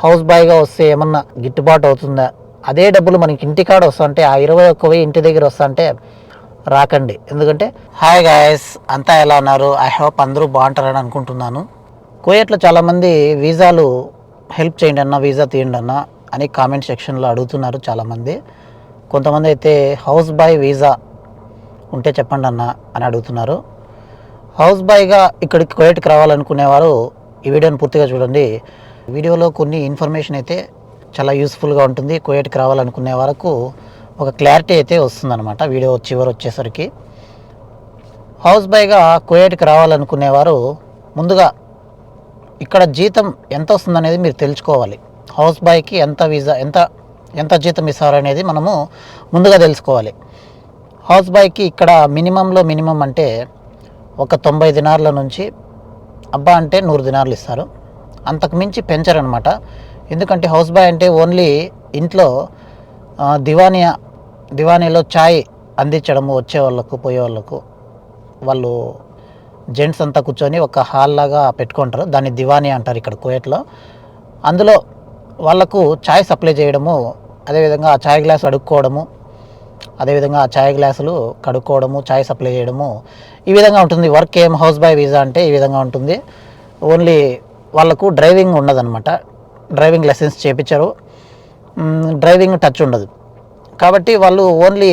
House బాయ్గా వస్తే ఏమన్నా గిట్టుబాటు అవుతుందా? అదే డబ్బులు మనకి ఇంటికాడ వస్తుంటే ఆ ఇరవై ఒక్క వెయ్యి ఇంటి దగ్గర వస్తుంటే రాకండి. ఎందుకంటే హాయ్ గాయస్ అంతా ఎలా ఉన్నారు? ఐ హోప్ అందరూ బాగుంటారని అనుకుంటున్నాను. కోయట్లో చాలామంది వీసాలు హెల్ప్ చేయండి అన్న వీసా తీయండి అన్న అని కామెంట్ సెక్షన్లో అడుగుతున్నారు చాలామంది. కొంతమంది అయితే హౌస్ బాయ్ వీసా ఉంటే చెప్పండి అన్న అని అడుగుతున్నారు. హౌస్ బాయ్గా ఇక్కడికి కోయట్కి రావాలనుకునేవారు ఈ వీడియోని పూర్తిగా చూడండి. వీడియోలో కొన్ని ఇన్ఫర్మేషన్ అయితే చాలా యూస్ఫుల్గా ఉంటుంది. కోయట్కి రావాలనుకునే వరకు ఒక క్లారిటీ అయితే వస్తుందన్నమాట వీడియో చివరి వచ్చేసరికి. హౌస్ బైగా కోయట్కి రావాలనుకునేవారు ముందుగా ఇక్కడ జీతం ఎంత వస్తుందనేది మీరు తెలుసుకోవాలి. హౌస్ బాయ్కి ఎంత వీసా ఎంత ఎంత జీతం ఇస్తారు అనేది మనము ముందుగా తెలుసుకోవాలి. హౌస్ బాయ్కి ఇక్కడ మినిమంలో మినిమం అంటే ఒక తొంభై దినార్ల నుంచి అబ్బా అంటే నూరు దినార్లు ఇస్తారు. అంతకు మించి పెంచరనమాట. ఎందుకంటే హౌస్ బాయ్ అంటే ఓన్లీ ఇంట్లో దివానియా దివానీలో ఛాయ్ అందించడము వచ్చే వాళ్ళకు పోయే వాళ్ళకు వాళ్ళు జెంట్స్ అంతా కూర్చొని ఒక హాల్ లాగా పెట్టుకుంటారు. దాన్ని దివానీ అంటారు ఇక్కడ కోయట్లో. అందులో వాళ్ళకు ఛాయ్ సప్లై చేయడము అదేవిధంగా ఆ చాయ్ గ్లాస్ అడుక్కోవడము అదేవిధంగా ఆ చాయ్ గ్లాసులు కడుక్కోవడము చాయ్ సప్లై చేయడము. ఈ విధంగా ఉంటుంది. వర్క్ ఏం హౌస్ బాయ్ వీసా అంటే ఈ విధంగా ఉంటుంది. ఓన్లీ వాళ్ళకు డ్రైవింగ్ ఉండదన్నమాట. డ్రైవింగ్ లైసెన్స్ చేపించరు. డ్రైవింగ్ టచ్ ఉండదు. కాబట్టి వాళ్ళు ఓన్లీ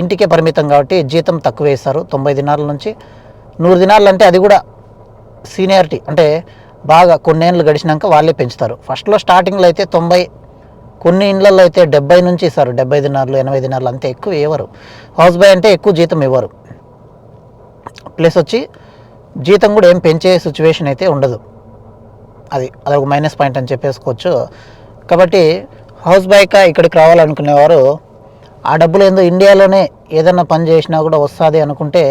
ఇంటికే పరిమితం కాబట్టి జీతం తక్కువ ఇస్తారు. తొంభై దినాల నుంచి నూరు దినాలు అంటే అది కూడా సీనియారిటీ. అంటే బాగా కొన్నేళ్ళు గడిచినాక వాళ్ళే పెంచుతారు. ఫస్ట్లో స్టార్టింగ్లో అయితే తొంభై కొన్ని ఇండ్లలో అయితే డెబ్బై నుంచి ఇస్తారు. డెబ్బై దినాలు ఎనభై దినాలు అంతే ఎక్కువ ఇవ్వరు. హౌస్ బాయ్ అంటే ఎక్కువ జీతం ఇవ్వరు. ప్లస్ వచ్చి జీతం కూడా ఏం పెంచే సిచ్యువేషన్ అయితే ఉండదు. అది అదొక మైనస్ పాయింట్ అని చెప్పేసుకోవచ్చు. కాబట్టి హౌస్ బైక్ ఇక్కడికి రావాలనుకునేవారు ఆ డబ్బులు ఏందో ఇండియాలోనే ఏదైనా పని చేసినా కూడా వస్తుంది అనుకుంటే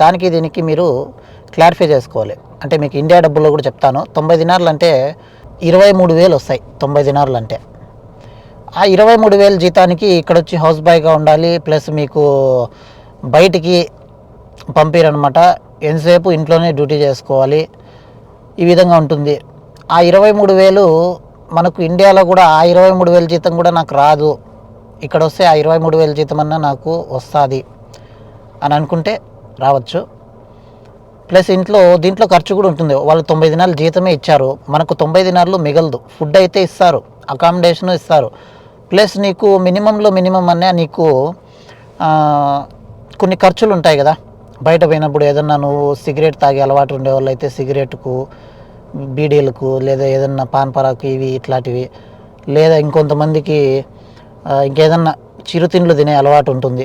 దానికి దీనికి మీరు క్లారిఫై చేసుకోవాలి. అంటే మీకు ఇండియా డబ్బుల్లో కూడా చెప్తాను. తొంభై దినార్లు అంటే ఇరవై మూడు వేలు వస్తాయి తొంభై దినార్లు అంటే ఆ ఇరవై మూడు వేల జీతానికి ఇక్కడ వచ్చి హౌస్ బాయ్గా ఉండాలి ప్లస్ మీకు బయటికి పంపిరనమాట ఎంతసేపు ఇంట్లోనే డ్యూటీ చేసుకోవాలి ఈ విధంగా ఉంటుంది. ఆ ఇరవై మూడు వేలు మనకు ఇండియాలో కూడా ఆ ఇరవై మూడు వేల జీతం కూడా నాకు రాదు. ఇక్కడ వస్తే ఆ ఇరవై మూడు వేల జీతం అన్నా నాకు వస్తుంది అని అనుకుంటే రావచ్చు. ప్లస్ ఇంట్లో దీంట్లో ఖర్చు కూడా ఉంటుంది. వాళ్ళు తొంభై దినాలు జీతమే ఇచ్చారు. మనకు తొంభై దినాలు మిగలదు. ఫుడ్ అయితే ఇస్తారు. అకామిడేషన్ ఇస్తారు. ప్లస్ నీకు మినిమంలో మినిమం అనే నీకు కొన్ని ఖర్చులు ఉంటాయి కదా. బయట పోయినప్పుడు ఏదన్నా నువ్వు సిగరెట్ తాగే అలవాటు ఉండే వాళ్ళు అయితే సిగరెట్కు బీడీలకు లేదా ఏదన్నా పాన్ పరాకు ఇవి ఇట్లాంటివి లేదా ఇంకొంతమందికి ఇంకేదన్నా చిరుతిండ్లు తినే అలవాటు ఉంటుంది.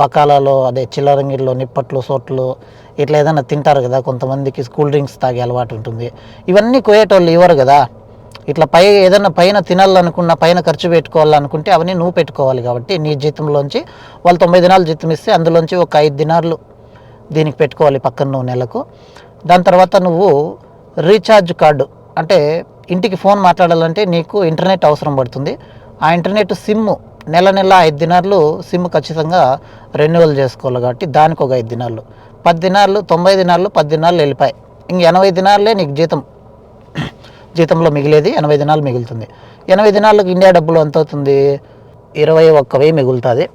బకాలాలో అదే చిల్లరంగిల్లో నిప్పట్లు సోట్లు ఇట్లా ఏదైనా తింటారు కదా కొంతమందికి కూల్ డ్రింక్స్ తాగే అలవాటు ఉంటుంది. ఇవన్నీ కోయేటోళ్ళు ఇవ్వరు కదా. ఇట్లా పై ఏదైనా పైన తినాలనుకున్న పైన ఖర్చు పెట్టుకోవాలనుకుంటే అవన్నీ నువ్వు పెట్టుకోవాలి కాబట్టి నీ జీతంలోంచి వాళ్ళు తొంభై దినాలు జీతం ఇస్తే అందులోంచి ఒక ఐదు దినాలు దీనికి పెట్టుకోవాలి పక్కన నువ్వు నెలకు. దాని తర్వాత నువ్వు రీఛార్జ్ కార్డు. అంటే ఇంటికి ఫోన్ మాట్లాడాలంటే నీకు ఇంటర్నెట్ అవసరం పడుతుంది. ఆ ఇంటర్నెట్ సిమ్ నెల నెల ఐదు దినాలు సిమ్ ఖచ్చితంగా రెన్యువల్ చేసుకోవాలి కాబట్టి దానికి ఒక ఐదు దినాలు పది దినాలు తొంభై దినాలు పది దినాలు వెళ్ళిపోయి ఇంక ఎనభై దినాలే నీకు జీతం. జీతంలో మిగిలేది ఎనభై దినాలు మిగులుతుంది. ఎనభై దినాలకు ఇండియా డబ్బులు ఎంత అవుతుంది? ఇరవై ఒక్క వెయ్యి మిగులుతుంది.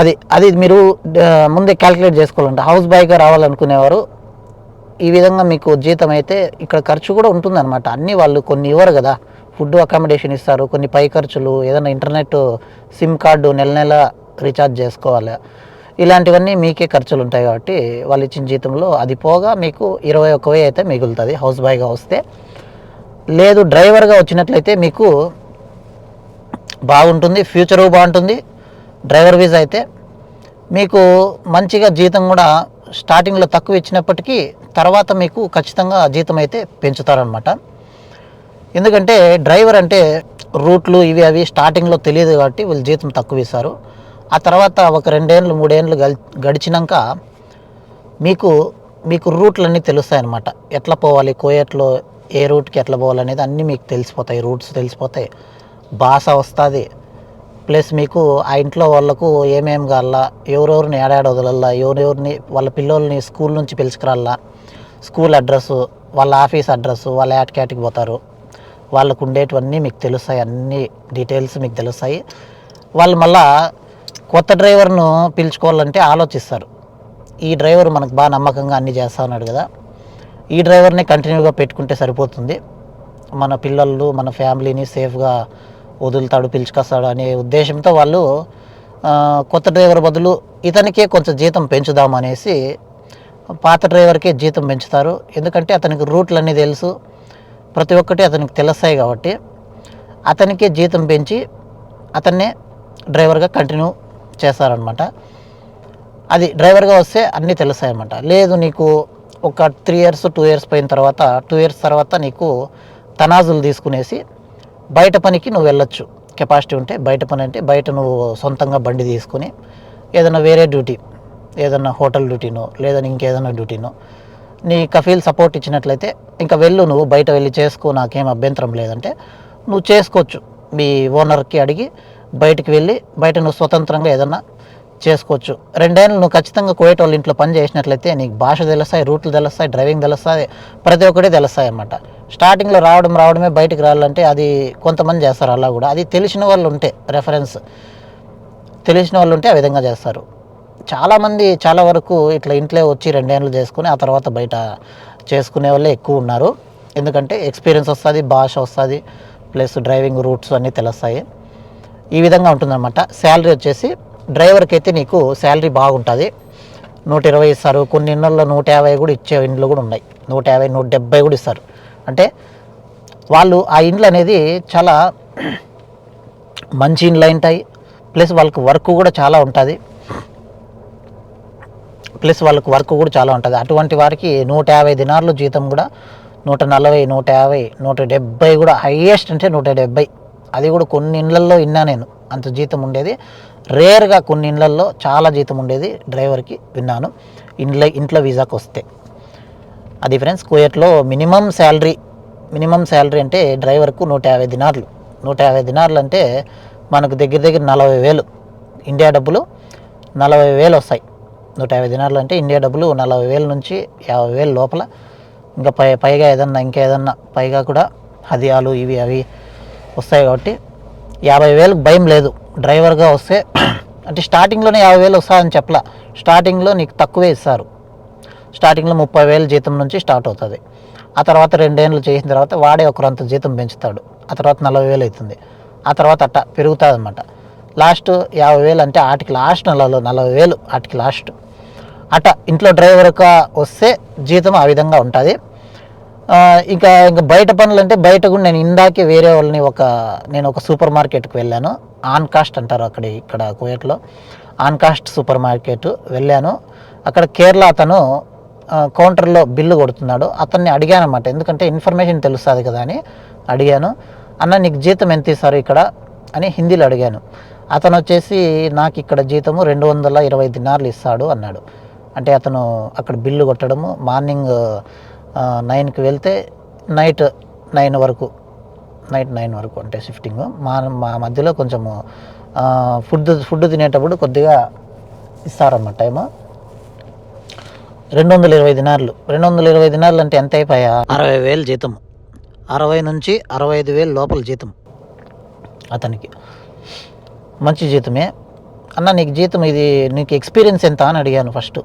అది అది మీరు ముందే క్యాలిక్యులేట్ చేసుకోవాలంటే. హౌస్ బాయ్గా రావాలనుకునేవారు ఈ విధంగా మీకు జీతం అయితే ఇక్కడ ఖర్చు కూడా ఉంటుందన్నమాట. అన్నీ వాళ్ళు కొన్ని ఇవ్వరు కదా. ఫుడ్ అకామిడేషన్ ఇస్తారు కొన్ని పై ఖర్చులు ఏదైనా ఇంటర్నెట్ సిమ్ కార్డు నెల నెల రీఛార్జ్ చేసుకోవాలి. ఇలాంటివన్నీ మీకే ఖర్చులు ఉంటాయి కాబట్టి వాళ్ళు ఇచ్చిన జీతంలో అది పోగా మీకు ఇరవై ఒక్క వెయ్యి అయితే మిగులుతుంది హౌస్ బాయ్గా వస్తే. లేదు డ్రైవర్గా వచ్చినట్లయితే మీకు బాగుంటుంది ఫ్యూచరు బాగుంటుంది. డ్రైవర్ వీజ్ అయితే మీకు మంచిగా జీతం కూడా స్టార్టింగ్లో తక్కువ ఇచ్చినప్పటికీ తర్వాత మీకు ఖచ్చితంగా జీతం అయితే పెంచుతారనమాట ఎందుకంటే డ్రైవర్ అంటే రూట్లు ఇవి అవి స్టార్టింగ్లో తెలియదు కాబట్టి వీళ్ళు జీతం తక్కువ ఇస్తారు ఆ తర్వాత ఒక రెండేళ్ళు మూడేళ్ళు గడిచినాక మీకు మీకు రూట్లన్నీ తెలుస్తాయి అన్నమాట ఎట్లా పోవాలి కోయట్లో ఏ రూట్కి ఎట్లా పోవాలనేది అన్నీ మీకు తెలిసిపోతాయి రూట్స్ తెలిసిపోతాయి. భాష వస్తుంది. ప్లస్ మీకు ఆ ఇంట్లో వాళ్ళకు ఏమేమి కావాలా ఎవరెవరిని ఏడాడ వదలల్లా ఎవరెవరిని వాళ్ళ పిల్లల్ని స్కూల్ నుంచి పిలుచుకురాల్లా స్కూల్ అడ్రస్సు వాళ్ళ ఆఫీస్ అడ్రస్సు వాళ్ళ యాట్ క్యాట్కి పోతారు. వాళ్ళకు ఉండేటివన్నీ మీకు తెలుస్తాయి అన్ని డీటెయిల్స్ మీకు తెలుస్తాయి. వాళ్ళు మళ్ళా కొత్త డ్రైవర్ను పిలుచుకోవాలంటే ఆలోచిస్తారు. ఈ డ్రైవర్ మనకు బాగా నమ్మకంగా అన్నీ చేస్తా ఉన్నాడు కదా. ఈ డ్రైవర్ని కంటిన్యూగా పెట్టుకుంటే సరిపోతుంది. మన పిల్లలు మన ఫ్యామిలీని సేఫ్గా వదులుతాడు పిలుచుకొస్తాడు అనే ఉద్దేశంతో వాళ్ళు కొత్త డ్రైవర్ బదులు ఇతనికే కొంచెం జీతం పెంచుదాం అనేసి పాత డ్రైవర్కే జీతం పెంచుతారు. ఎందుకంటే అతనికి రూట్లు అన్నీ తెలుసు. ప్రతి ఒక్కటి అతనికి తెలుస్తాయి కాబట్టి అతనికే జీతం పెంచి అతన్నే డ్రైవర్గా కంటిన్యూ చేస్తారనమాట అది డ్రైవర్గా వస్తే అన్నీ తెలుస్తాయన్నమాట. లేదు నీకు ఒక త్రీ ఇయర్స్ టూ ఇయర్స్ పోయిన తర్వాత టూ ఇయర్స్ తర్వాత నీకు తనాజులు తీసుకునేసి బయట పనికి నువ్వు వెళ్ళొచ్చు. కెపాసిటీ ఉంటే బయట పని అంటే బయట నువ్వు సొంతంగా బండి తీసుకుని ఏదైనా వేరే డ్యూటీ ఏదైనా హోటల్ డ్యూటీనో లేదని ఇంకేదైనా డ్యూటీనో. నీ కఫీల్ సపోర్ట్ ఇచ్చినట్లయితే ఇంకా వెళ్ళు నువ్వు బయట వెళ్ళి చేసుకో నాకేం అభ్యంతరం లేదంటే నువ్వు చేసుకోవచ్చు. మీ ఓనర్కి అడిగి బయటికి వెళ్ళి బయట నువ్వు స్వతంత్రంగా ఏదన్నా చేసుకోవచ్చు. రెండేళ్ళు నువ్వు ఖచ్చితంగా కోయట వాళ్ళ ఇంట్లో పని చేసినట్లయితే నీకు భాష తెలుస్తాయి రూట్లు తెలుస్తాయి డ్రైవింగ్ తెలుస్తాయి ప్రతి ఒక్కటి తెలుస్తాయి అన్నమాట. స్టార్టింగ్లో రావడం రావడమే బయటికి రావాలంటే అది కొంతమంది చేస్తారు అలా కూడా. అది తెలిసిన వాళ్ళు ఉంటే రెఫరెన్స్ తెలిసిన వాళ్ళు ఉంటే ఆ విధంగా చేస్తారు. చాలామంది చాలా వరకు ఇట్లా ఇంట్లో వచ్చి రెండేళ్ళు చేసుకుని ఆ తర్వాత బయట చేసుకునే వాళ్ళే ఎక్కువ ఉన్నారు. ఎందుకంటే ఎక్స్పీరియన్స్ వస్తుంది భాష వస్తుంది ప్లస్ డ్రైవింగ్ రూట్స్ అన్నీ తెలుస్తాయి. ఈ విధంగా ఉంటుందన్నమాట. శాలరీ వచ్చేసి డ్రైవర్కి అయితే నీకు శాలరీ బాగుంటుంది. నూట ఇరవై ఇస్తారు. కొన్ని ఇళ్ళల్లో నూట యాభై కూడా ఇచ్చే ఇండ్లు కూడా ఉన్నాయి. నూట యాభై నూట డెబ్బై కూడా ఇస్తారు. అంటే వాళ్ళు ఆ ఇండ్లు అనేది చాలా మంచి ఇండ్లు ఉంటాయి. ప్లస్ వాళ్ళకి వర్క్ కూడా చాలా ఉంటుంది. ప్లస్ వాళ్ళకి వర్క్ కూడా చాలా ఉంటుంది. అటువంటి వారికి నూట యాభై దినార్లు జీతం కూడా నూట నలభై నూట యాభై నూట డెబ్బై కూడా హయ్యెస్ట్ అంటే నూట డెబ్బై. అది కూడా కొన్ని ఇండ్లల్లో విన్నా నేను అంత జీతం ఉండేది. రేర్గా కొన్ని ఇండ్లల్లో చాలా జీతం ఉండేది డ్రైవర్కి విన్నాను. ఇంట్లో ఇంట్లో వీసాకు వస్తే. అది ఫ్రెండ్స్ కువైట్లో మినిమం శాలరీ మినిమం శాలరీ అంటే డ్రైవర్కు నూట యాభై దినార్లు. నూట యాభై దినార్లు అంటే మనకు దగ్గర దగ్గర నలభై వేలు. ఇండియా డబ్బులు నలభై వేలు వస్తాయి. నూట యాభై దినార్లు అంటే ఇండియా డబ్బులు నలభై వేల నుంచి యాభై వేలు లోపల. ఇంకా పై పైగా ఏదన్నా ఇంకా ఏదన్నా పైగా కూడా హదియాలు ఇవి అవి వస్తాయి కాబట్టి యాభై వేలకు భయం లేదు. డ్రైవర్గా వస్తే అంటే స్టార్టింగ్లోనే యాభై వేలు వస్తాయని చెప్పలా. స్టార్టింగ్లో నీకు తక్కువే ఇస్తారు. స్టార్టింగ్లో ముప్పై వేలు జీతం నుంచి స్టార్ట్ అవుతుంది. ఆ తర్వాత రెండేళ్ళు చేసిన తర్వాత వాడే ఒకరంత జీతం పెంచుతాడు. ఆ తర్వాత నలభై వేలు అవుతుంది. ఆ తర్వాత అట్ట పెరుగుతుంది అనమాట లాస్ట్ యాభై వేలు అంటే ఆటికి లాస్ట్ నెలలో నలభై వేలు ఆటికి లాస్ట్. అట ఇంట్లో డ్రైవర్గా వస్తే జీతం ఆ విధంగా ఉంటుంది. ఇంకా ఇంకా బయట పనులు అంటే బయట కూడా నేను ఇందాకే వేరే వాళ్ళని ఒక నేను ఒక సూపర్ మార్కెట్కి వెళ్ళాను. ఆన్ కాస్ట్ అంటారు అక్కడ ఇక్కడ కువైట్లో ఆన్ కాస్ట్ సూపర్ మార్కెట్ వెళ్ళాను. అక్కడ కేరళ అతను కౌంటర్లో బిల్లు కొడుతున్నాడు. అతన్ని అడిగాను అనమాట ఎందుకంటే ఇన్ఫర్మేషన్ తెలుస్తుంది కదా అని అడిగాను. అన్న నీకు జీతం ఎంత ఇస్తారు ఇక్కడ? అని హిందీలో అడిగాను. అతను వచ్చేసి నాకు ఇక్కడ జీతము రెండు వందల ఇరవై దినార్లు ఇస్తాడు అన్నాడు. అంటే అతను అక్కడ బిల్లు కొట్టడము మార్నింగ్ నైన్కి వెళ్తే నైట్ నైన్ వరకు నైట్ నైన్ వరకు అంటే షిఫ్టింగ్. మా మా మధ్యలో కొంచెము ఫుడ్ ఫుడ్ తినేటప్పుడు కొద్దిగా ఇస్తారన్నమాట టైము. రెండు వందల ఇరవై దినార్లు. రెండు వందల ఇరవై దినార్లు అంటే ఎంత అయిపోయా అరవై వేలు జీతం అరవై నుంచి అరవై ఐదు వేలు లోపల జీతం అతనికి. మంచి జీతమే. అన్న నీకు జీతం ఇది నీకు ఎక్స్పీరియన్స్ ఎంత అని అడిగాను ఫస్ట్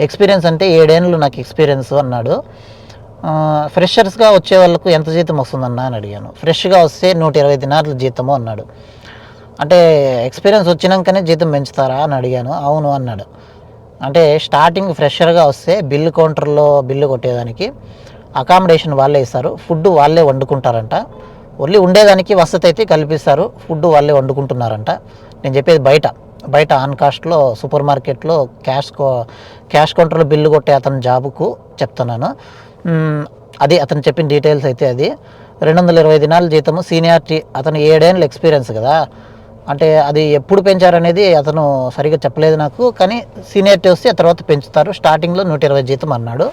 ఎక్స్పీరియన్స్ అంటే ఏడేళ్ళు నాకు ఎక్స్పీరియన్స్ అన్నాడు. ఫ్రెషర్స్గా వచ్చే వాళ్ళకు ఎంత జీతం వస్తుందన్న అని అడిగాను. ఫ్రెష్గా వస్తే నూట ఇరవై దినార్లు జీతము అన్నాడు. అంటే ఎక్స్పీరియన్స్ వచ్చినాకనే జీతం పెంచుతారా అని అడిగాను. అవును అన్నాడు. అంటే స్టార్టింగ్ ఫ్రెషర్గా వస్తే బిల్లు కౌంటర్లో బిల్లు కొట్టేదానికి అకామిడేషన్ వాళ్ళే ఇస్తారు. ఫుడ్ వాళ్ళే వండుకుంటారంట. ఓన్లీ ఉండేదానికి వసతి అయితే కల్పిస్తారు. ఫుడ్ వాళ్ళే వండుకుంటున్నారంట. నేను చెప్పేది బయట. బయట ఆన్ కాస్ట్లో సూపర్ మార్కెట్లో క్యాష్ క్యాష్ కౌంటర్లో బిల్లు కొట్టే అతని జాబుకు చెప్తున్నాను. అది అతను చెప్పిన డీటెయిల్స్ అయితే అది. రెండు వందల ఇరవై దినాల జీతము సీనియారిటీ అతను ఏడేళ్ళ ఎక్స్పీరియన్స్ కదా. అంటే అది ఎప్పుడు పెంచారనేది అతను సరిగ్గా చెప్పలేదు నాకు. కానీ సీనియారిటీ వస్తే ఆ తర్వాత పెంచుతారు. స్టార్టింగ్లో నూట ఇరవై జీతం అన్నాడు.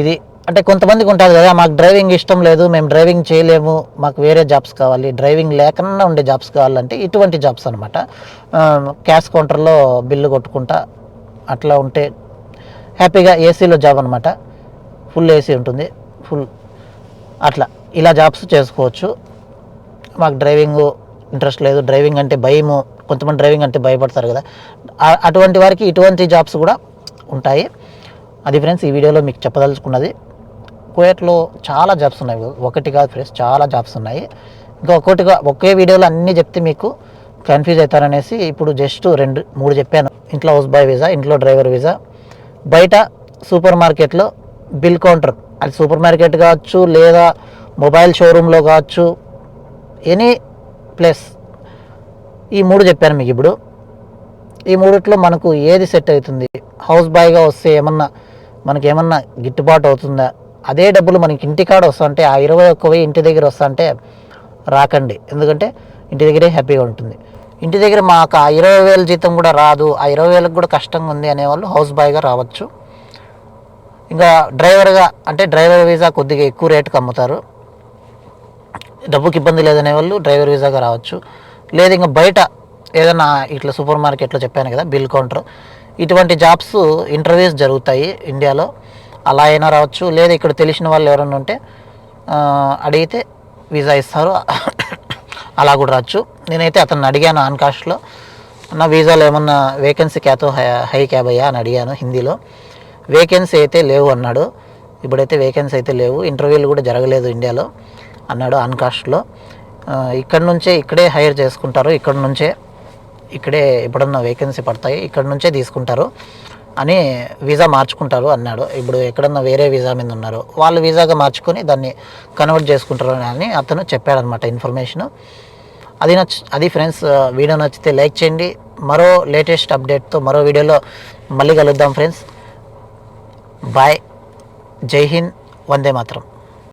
ఇది అంటే కొంతమందికి ఉంటుంది కదా మాకు డ్రైవింగ్ ఇష్టం లేదు మేము డ్రైవింగ్ చేయలేము మాకు వేరే జాబ్స్ కావాలి డ్రైవింగ్ లేకుండా ఉండే జాబ్స్ కావాలంటే ఇటువంటి జాబ్స్ అనమాట క్యాష్ కౌంటర్లో బిల్లు కొట్టుకుంటా అట్లా ఉంటే హ్యాపీగా ఏసీలో జాబ్ అనమాట ఫుల్ ఏసీ ఉంటుంది ఫుల్ అట్లా. ఇలా జాబ్స్ చేసుకోవచ్చు. మాకు డ్రైవింగ్ ఇంట్రెస్ట్ లేదు డ్రైవింగ్ అంటే భయము కొంతమంది డ్రైవింగ్ అంటే భయపడతారు కదా. అటువంటి వారికి ఇటువంటి జాబ్స్ కూడా ఉంటాయి. అది ఫ్రెండ్స్ ఈ వీడియోలో మీకు చెప్పదలుచుకున్నది. కువైట్లో చాలా జాబ్స్ ఉన్నాయి. ఒకటి కాదు ఫ్రెండ్స్ చాలా జాబ్స్ ఉన్నాయి. ఇంకా ఒక్కొక్కటిగా ఒకే వీడియోలో అన్నీ చెప్తే మీకు కన్ఫ్యూజ్ అవుతారనేసి ఇప్పుడు జస్ట్ రెండు మూడు చెప్పాను. ఇంట్లో హౌస్ బాయ్ వీసా ఇంట్లో డ్రైవర్ వీసా బయట సూపర్ మార్కెట్లో బిల్ కౌంటర్ అది సూపర్ మార్కెట్ కావచ్చు లేదా మొబైల్ షోరూంలో కావచ్చు ఎనీ ప్లేస్ ఈ మూడు చెప్పాను మీకు ఇప్పుడు. ఈ మూడిట్లో మనకు ఏది సెట్ అవుతుంది? హౌస్ బాయ్గా వస్తే ఏమన్నా మనకి ఏమన్నా గిట్టుబాటు అవుతుందా? అదే డబ్బులు మనకి ఇంటికాడ వస్తుంటే ఆ ఇరవై ఒక్క వెయ్యి ఇంటి దగ్గర వస్తుంటే రాకండి. ఎందుకంటే ఇంటి దగ్గరే హ్యాపీగా ఉంటుంది. ఇంటి దగ్గర మాకు ఆ ఇరవై వేల జీతం కూడా రాదు. ఆ ఇరవై వేలకు కూడా కష్టంగా ఉంది అనేవాళ్ళు హౌస్ బాయ్గా రావచ్చు. ఇంకా డ్రైవర్గా అంటే డ్రైవర్ వీసా కొద్దిగా ఎక్కువ రేటుకి అమ్ముతారు. డబ్బుకి ఇబ్బంది లేదనే వాళ్ళు డ్రైవర్ వీసాగా రావచ్చు. లేదు ఇంకా బయట ఏదైనా ఇట్లా సూపర్ మార్కెట్లో చెప్పాను కదా బిల్ కౌంటర్. ఇటువంటి జాబ్స్ ఇంటర్వ్యూస్ జరుగుతాయి ఇండియాలో. అలా అయినా రావచ్చు. లేదా ఇక్కడ తెలిసిన వాళ్ళు ఎవరైనా ఉంటే అడిగితే వీసా ఇస్తారు. అలా కూడా రావచ్చు. నేనైతే అతన్ని అడిగాను ఆన్ కాస్ట్లో నా వీసాలో ఏమన్నా వేకెన్సీ క్యాతో హై హై క్యాబ్ అయ్యా? అని అడిగాను హిందీలో. వేకెన్సీ అయితే లేవు అన్నాడు. ఇప్పుడైతే వేకెన్సీ అయితే లేవు. ఇంటర్వ్యూలు కూడా జరగలేదు ఇండియాలో అన్నాడు ఆన్ కాస్ట్లో ఇక్కడ నుంచే ఇక్కడే హైర్ చేసుకుంటారు. ఇక్కడ నుంచే ఇక్కడే ఎప్పుడన్నా వేకెన్సీ పడతాయి. ఇక్కడ నుంచే తీసుకుంటారు. అని వీసా మార్చుకుంటారు అన్నాడు. ఇప్పుడు ఎక్కడన్నా వేరే వీసా మీద ఉన్నారు. వాళ్ళు వీసాగా మార్చుకొని దాన్ని కన్వర్ట్ చేసుకుంటారు అని అతను చెప్పాడనమాట ఇన్ఫర్మేషన్. అది నచ్చ అది ఫ్రెండ్స్ వీడియో నచ్చితే లైక్ చేయండి. మరో లేటెస్ట్ అప్డేట్తో మరో వీడియోలో మళ్ళీ కలుద్దాం ఫ్రెండ్స్. బాయ్. జై హింద్. వందే మాత్రం.